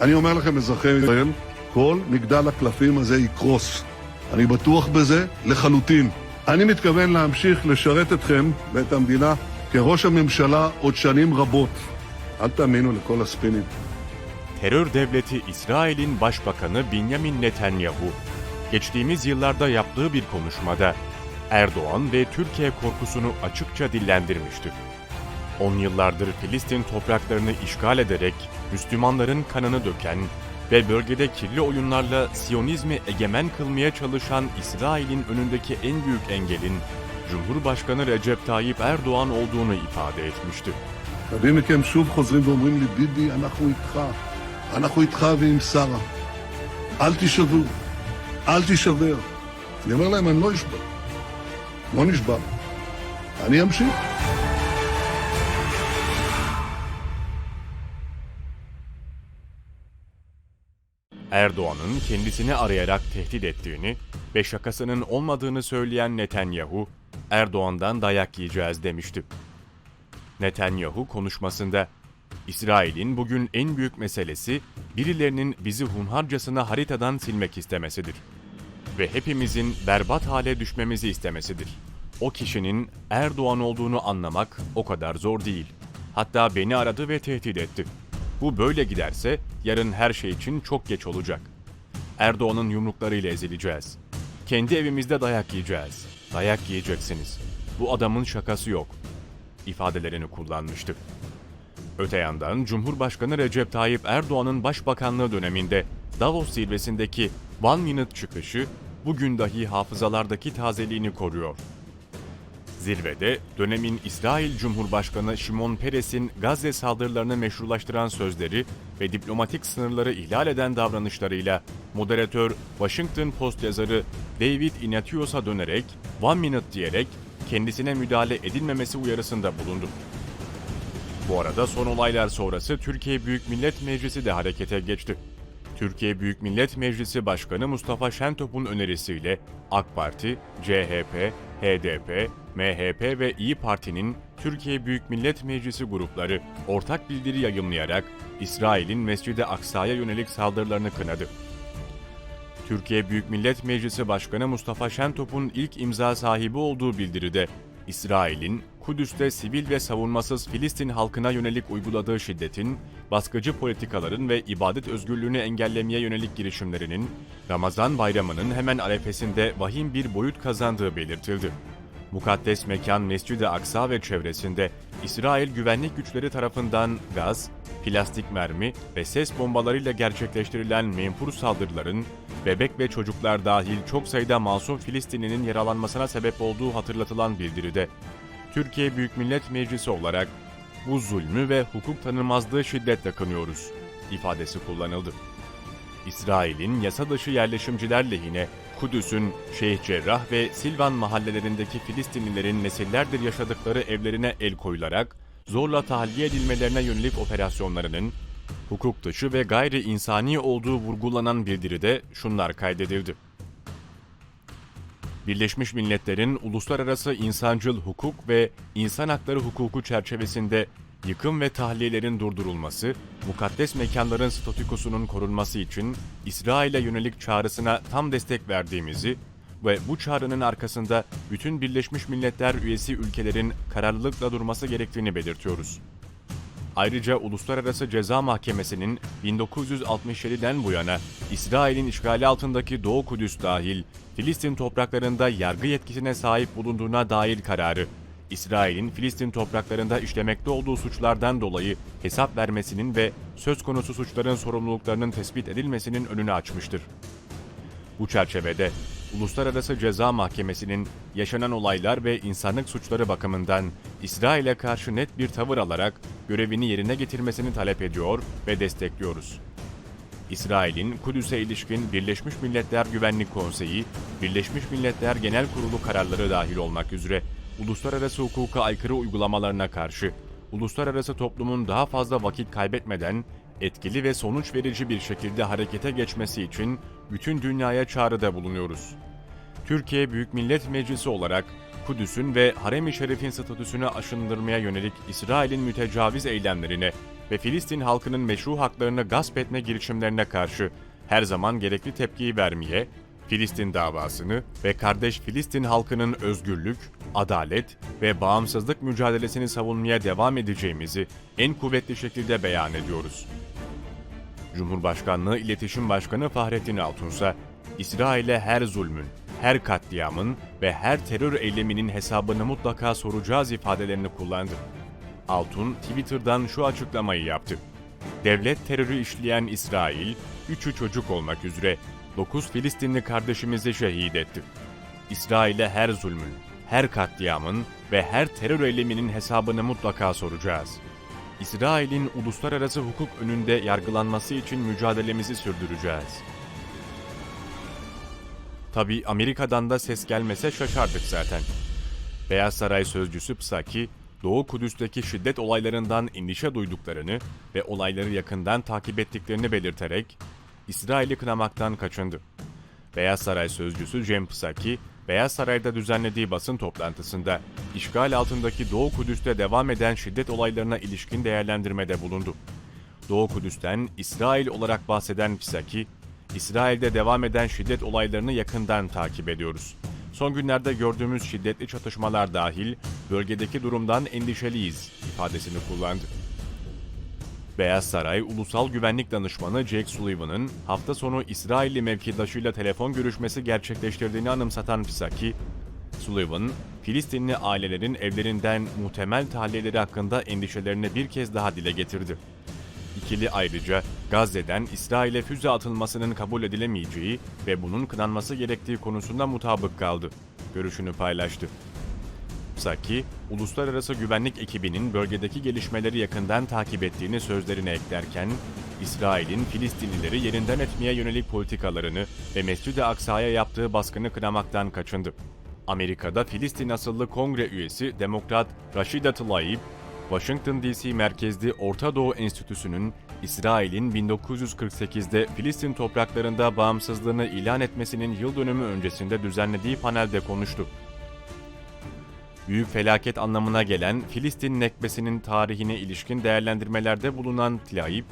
אני אומר לכם, אזרחי ישראל, כל מגדל הקלפים הזה יקרוס. אני בטוח בזה לחלוטין. אני מתכוון להמשיך לשרת אתכם ואת המדינה כראש הממשלה עוד שנים רבות. אל תאמינו לכל הספינים. Terör devleti İsrail'in başbakanı Benjamin Netanyahu, geçtiğimiz yıllarda yaptığı bir konuşmada Erdoğan ve Türkiye korkusunu açıkça dillendirmişti. 10 yıllardır Filistin topraklarını işgal ederek Müslümanların kanını döken ve bölgede kirli oyunlarla Siyonizmi egemen kılmaya çalışan İsrail'in önündeki en büyük engelin Cumhurbaşkanı Recep Tayyip Erdoğan olduğunu ifade etmişti. רבים מכם שוב חוזרים ואומרים לי, ביבי, אנחנו איתך. אנחנו איתך ועם שרה. אל תישברו, אל תישבר. אני אומר להם, אני לא אשבר. לא נשבר. אני אמשיך. Erdoğan'ın kendisini arayarak tehdit ettiğini ve şakasının olmadığını söyleyen Netanyahu, Erdoğan'dan dayak yiyeceğiz demişti. Netanyahu konuşmasında, İsrail'in bugün en büyük meselesi birilerinin bizi hunharcasına haritadan silmek istemesidir. Ve hepimizin berbat hale düşmemizi istemesidir. O kişinin Erdoğan olduğunu anlamak o kadar zor değil. Hatta beni aradı ve tehdit etti. Bu böyle giderse yarın her şey için çok geç olacak. Erdoğan'ın yumruklarıyla ezileceğiz. Kendi evimizde dayak yiyeceğiz. Dayak yiyeceksiniz. Bu adamın şakası yok. ifadelerini kullanmıştı. Öte yandan Cumhurbaşkanı Recep Tayyip Erdoğan'ın başbakanlığı döneminde Davos zirvesindeki One Minute çıkışı bugün dahi hafızalardaki tazeliğini koruyor. Zirvede dönemin İsrail Cumhurbaşkanı Şimon Peres'in Gazze saldırılarını meşrulaştıran sözleri ve diplomatik sınırları ihlal eden davranışlarıyla moderatör Washington Post yazarı David Ignatius'a dönerek one minute diyerek kendisine müdahale edilmemesi uyarısında bulundu. Bu arada son olaylar sonrası Türkiye Büyük Millet Meclisi de harekete geçti. Türkiye Büyük Millet Meclisi Başkanı Mustafa Şentop'un önerisiyle AK Parti, CHP, HDP, MHP ve İyi Parti'nin Türkiye Büyük Millet Meclisi grupları ortak bildiri yayımlayarak İsrail'in Mescid-i Aksa'ya yönelik saldırılarını kınadı. Türkiye Büyük Millet Meclisi Başkanı Mustafa Şentop'un ilk imza sahibi olduğu bildiride, İsrail'in Kudüs'te sivil ve savunmasız Filistin halkına yönelik uyguladığı şiddetin, baskıcı politikaların ve ibadet özgürlüğünü engellemeye yönelik girişimlerinin, Ramazan bayramının hemen arefesinde vahim bir boyut kazandığı belirtildi. Mukaddes mekan Mescid-i Aksa ve çevresinde İsrail güvenlik güçleri tarafından gaz, plastik mermi ve ses bombalarıyla gerçekleştirilen menfur saldırıların bebek ve çocuklar dahil çok sayıda masum Filistinlinin yaralanmasına sebep olduğu hatırlatılan bildiride, Türkiye Büyük Millet Meclisi olarak bu zulmü ve hukuk tanınmazlığı şiddetle kınıyoruz ifadesi kullanıldı. İsrail'in yasa dışı yerleşimciler lehine Kudüs'ün Şeyh Cerrah ve Silvan mahallelerindeki Filistinlilerin nesillerdir yaşadıkları evlerine el koyularak zorla tahliye edilmelerine yönelik operasyonlarının hukuk dışı ve gayri insani olduğu vurgulanan bildiride şunlar kaydedildi. Birleşmiş Milletler'in uluslararası insancıl hukuk ve insan hakları hukuku çerçevesinde yıkım ve tahliyelerin durdurulması, mukaddes mekanların statükosunun korunması için İsrail'e yönelik çağrısına tam destek verdiğimizi ve bu çağrının arkasında bütün Birleşmiş Milletler üyesi ülkelerin kararlılıkla durması gerektiğini belirtiyoruz. Ayrıca Uluslararası Ceza Mahkemesi'nin 1967'den bu yana İsrail'in işgali altındaki Doğu Kudüs dahil Filistin topraklarında yargı yetkisine sahip bulunduğuna dair kararı, İsrail'in Filistin topraklarında işlemekte olduğu suçlardan dolayı hesap vermesinin ve söz konusu suçların sorumluluklarının tespit edilmesinin önünü açmıştır. Bu çerçevede Uluslararası Ceza Mahkemesi'nin yaşanan olaylar ve insanlık suçları bakımından İsrail'e karşı net bir tavır alarak görevini yerine getirmesini talep ediyor ve destekliyoruz. İsrail'in Kudüs'e ilişkin Birleşmiş Milletler Güvenlik Konseyi, Birleşmiş Milletler Genel Kurulu kararları dahil olmak üzere uluslararası hukuka aykırı uygulamalarına karşı uluslararası toplumun daha fazla vakit kaybetmeden etkili ve sonuç verici bir şekilde harekete geçmesi için bütün dünyaya çağrıda bulunuyoruz. Türkiye Büyük Millet Meclisi olarak Kudüs'ün ve Harem-i Şerif'in statüsünü aşındırmaya yönelik İsrail'in mütecaviz eylemlerine ve Filistin halkının meşru haklarını gasp etme girişimlerine karşı her zaman gerekli tepkiyi vermeye, Filistin davasını ve kardeş Filistin halkının özgürlük, adalet ve bağımsızlık mücadelesini savunmaya devam edeceğimizi en kuvvetli şekilde beyan ediyoruz. Cumhurbaşkanlığı İletişim Başkanı Fahrettin Altunsa, İsrail'e her zulmün, her katliamın ve her terör eyleminin hesabını mutlaka soracağız ifadelerini kullandı. Altun Twitter'dan şu açıklamayı yaptı. Devlet terörü işleyen İsrail, üçü çocuk olmak üzere 9 Filistinli kardeşimizi şehit etti. İsrail'e her zulmün, her katliamın ve her terör eyleminin hesabını mutlaka soracağız. İsrail'in uluslararası hukuk önünde yargılanması için mücadelemizi sürdüreceğiz. Tabi Amerika'dan da ses gelmese şaşardık zaten. Beyaz Saray sözcüsü Psaki, Doğu Kudüs'teki şiddet olaylarından endişe duyduklarını ve olayları yakından takip ettiklerini belirterek İsrail'i kınamaktan kaçındı. Beyaz Saray sözcüsü Cem Psaki, Beyaz Saray'da düzenlediği basın toplantısında işgal altındaki Doğu Kudüs'te devam eden şiddet olaylarına ilişkin değerlendirmede bulundu. Doğu Kudüs'ten İsrail olarak bahseden Psaki, İsrail'de devam eden şiddet olaylarını yakından takip ediyoruz. Son günlerde gördüğümüz şiddetli çatışmalar dahil bölgedeki durumdan endişeliyiz ifadesini kullandı. Beyaz Saray Ulusal Güvenlik Danışmanı Jake Sullivan'ın hafta sonu İsrailli mevkidaşıyla telefon görüşmesi gerçekleştirdiğini anımsatan Psaki, Sullivan, Filistinli ailelerin evlerinden muhtemel tahliyeleri hakkında endişelerini bir kez daha dile getirdi. İkili ayrıca Gazze'den İsrail'e füze atılmasının kabul edilemeyeceği ve bunun kınanması gerektiği konusunda mutabık kaldı. Görüşünü paylaştı. Psaki, uluslararası güvenlik ekibinin bölgedeki gelişmeleri yakından takip ettiğini sözlerine eklerken, İsrail'in Filistinlileri yerinden etmeye yönelik politikalarını ve Mescid-i Aksa'ya yaptığı baskını kınamaktan kaçındı. Amerika'da Filistin asıllı kongre üyesi Demokrat Rashida Tlaib, Washington DC merkezli Orta Doğu Enstitüsü'nün İsrail'in 1948'de Filistin topraklarında bağımsızlığını ilan etmesinin yıl dönümü öncesinde düzenlediği panelde konuştu. Büyük felaket anlamına gelen Filistin nekbesinin tarihine ilişkin değerlendirmelerde bulunan Tlaib,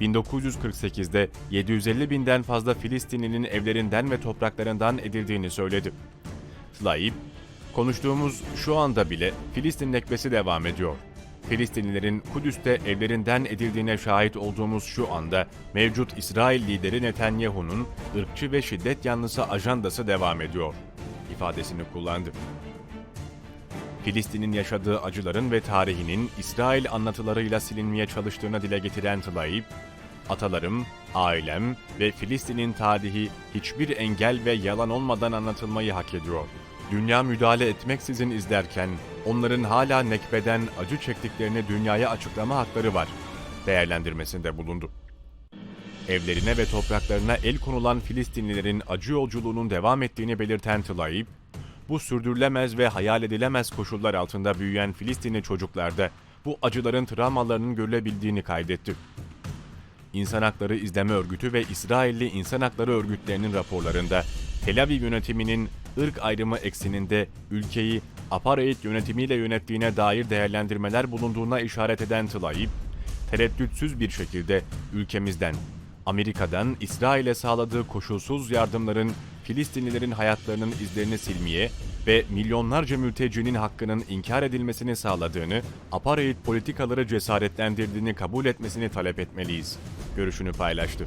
1948'de 750 binden fazla Filistinlinin evlerinden ve topraklarından edildiğini söyledi. Tlaib, konuştuğumuz şu anda bile Filistin nekbesi devam ediyor. Filistinlilerin Kudüs'te evlerinden edildiğine şahit olduğumuz şu anda mevcut İsrail lideri Netanyahu'nun ırkçı ve şiddet yanlısı ajandası devam ediyor ifadesini kullandı. Filistin'in yaşadığı acıların ve tarihinin İsrail anlatılarıyla silinmeye çalıştığını dile getiren Tlaib, Atalarım, ailem ve Filistin'in tarihi hiçbir engel ve yalan olmadan anlatılmayı hak ediyor. Dünya müdahale etmeksizin izlerken onların hala nekbeden acı çektiklerini dünyaya açıklama hakları var değerlendirmesinde bulundu. Evlerine ve topraklarına el konulan Filistinlilerin acı yolculuğunun devam ettiğini belirten Tlaib, bu sürdürülemez ve hayal edilemez koşullar altında büyüyen Filistinli çocuklarda bu acıların travmalarının görülebildiğini kaydetti. İnsan Hakları İzleme Örgütü ve İsrailli İnsan Hakları Örgütlerinin raporlarında Tel Aviv yönetiminin ırk ayrımı ekseninde ülkeyi apartheid yönetimiyle yönettiğine dair değerlendirmeler bulunduğuna işaret eden Tlaib, tereddütsüz bir şekilde ülkemizden, Amerika'dan İsrail'e sağladığı koşulsuz yardımların Filistinlilerin hayatlarının izlerini silmeye ve milyonlarca mültecinin hakkının inkar edilmesini sağladığını, apartheid politikaları cesaretlendirdiğini kabul etmesini talep etmeliyiz. Görüşünü paylaştı.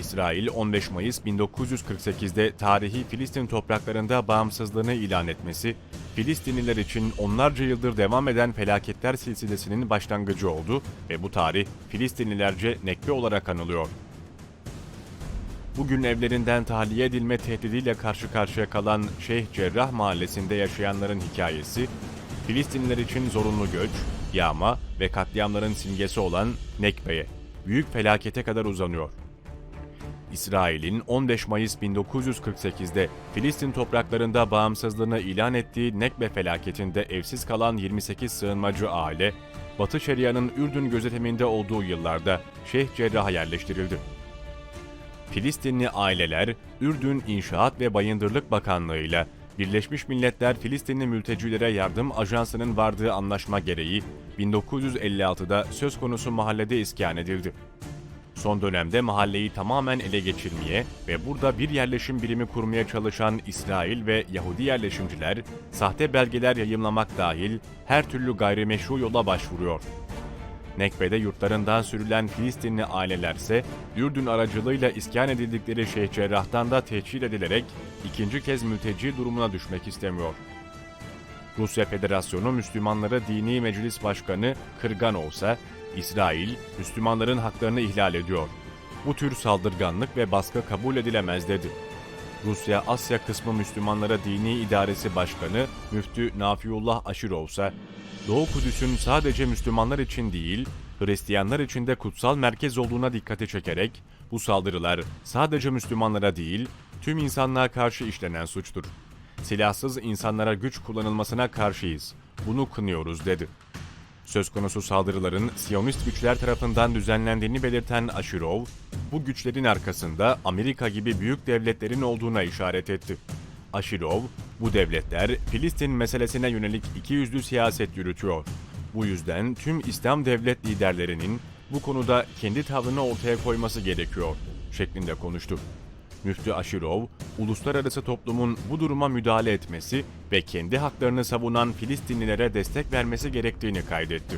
İsrail 15 Mayıs 1948'de tarihi Filistin topraklarında bağımsızlığını ilan etmesi, Filistinliler için onlarca yıldır devam eden felaketler silsilesinin başlangıcı oldu ve bu tarih Filistinlilerce nekbe olarak anılıyor. Bugün evlerinden tahliye edilme tehdidiyle karşı karşıya kalan Şeyh Cerrah mahallesinde yaşayanların hikayesi, Filistinliler için zorunlu göç, yağma ve katliamların simgesi olan Nekbe'ye, büyük felakete kadar uzanıyor. İsrail'in 15 Mayıs 1948'de Filistin topraklarında bağımsızlığını ilan ettiği Nekbe felaketinde evsiz kalan 28 sığınmacı aile, Batı Şeria'nın Ürdün gözetiminde olduğu yıllarda Şeyh Cerrah'a yerleştirildi. Filistinli aileler Ürdün İnşaat ve Bayındırlık Bakanlığı ile Birleşmiş Milletler Filistinli mültecilere yardım ajansının vardığı anlaşma gereği 1956'da söz konusu mahallede iskan edildi. Son dönemde mahalleyi tamamen ele geçirmeye ve burada bir yerleşim birimi kurmaya çalışan İsrail ve Yahudi yerleşimciler, sahte belgeler yayımlamak dahil her türlü gayrimeşru yola başvuruyor. Nekbe'de yurtlarından sürülen Filistinli ailelerse Ürdün aracılığıyla iskan edildikleri Şeyh Cerrah'tan da tehcir edilerek ikinci kez mülteci durumuna düşmek istemiyor. Rusya Federasyonu Müslümanlara Dini Meclis Başkanı Kırgan olsa, İsrail, Müslümanların haklarını ihlal ediyor. Bu tür saldırganlık ve baskı kabul edilemez dedi. Rusya Asya kısmı Müslümanlara Dini İdaresi Başkanı Müftü Nafiullah Aşirov ise Doğu Kudüs'ün sadece Müslümanlar için değil, Hristiyanlar için de kutsal merkez olduğuna dikkati çekerek bu saldırılar sadece Müslümanlara değil, tüm insanlığa karşı işlenen suçtur. Silahsız insanlara güç kullanılmasına karşıyız. Bunu kınıyoruz dedi. Söz konusu saldırıların Siyonist güçler tarafından düzenlendiğini belirten Aşirov, bu güçlerin arkasında Amerika gibi büyük devletlerin olduğuna işaret etti. Aşirov, bu devletler Filistin meselesine yönelik ikiyüzlü siyaset yürütüyor. Bu yüzden tüm İslam devlet liderlerinin bu konuda kendi tavrını ortaya koyması gerekiyor, şeklinde konuştu. Müftü Aşirov, uluslararası toplumun bu duruma müdahale etmesi ve kendi haklarını savunan Filistinlilere destek vermesi gerektiğini kaydetti.